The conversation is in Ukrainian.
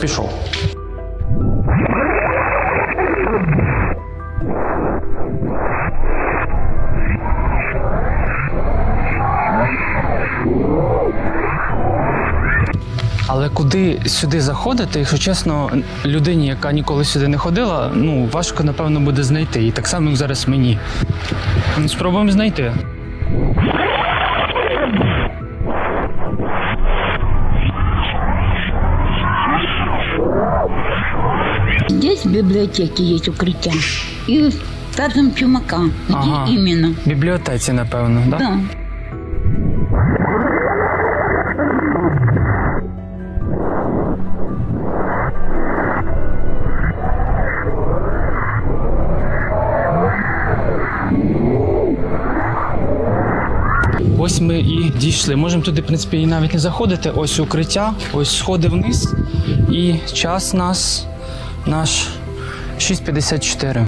Пішов. Але куди сюди заходити, якщо чесно, людині, яка ніколи сюди не ходила, ну важко напевно буде знайти. І так само зараз мені. Ну, Спробуємо знайти. Здесь в библиотеке есть укрытие. И там Чумака. Где Ага. именно? В бібліотеці, напевно, так? Да. Ось ми і дійшли. Можемо туди, в принципі, і навіть не заходити. Ось укриття, ось сходи вниз. І час нас наш 6.54.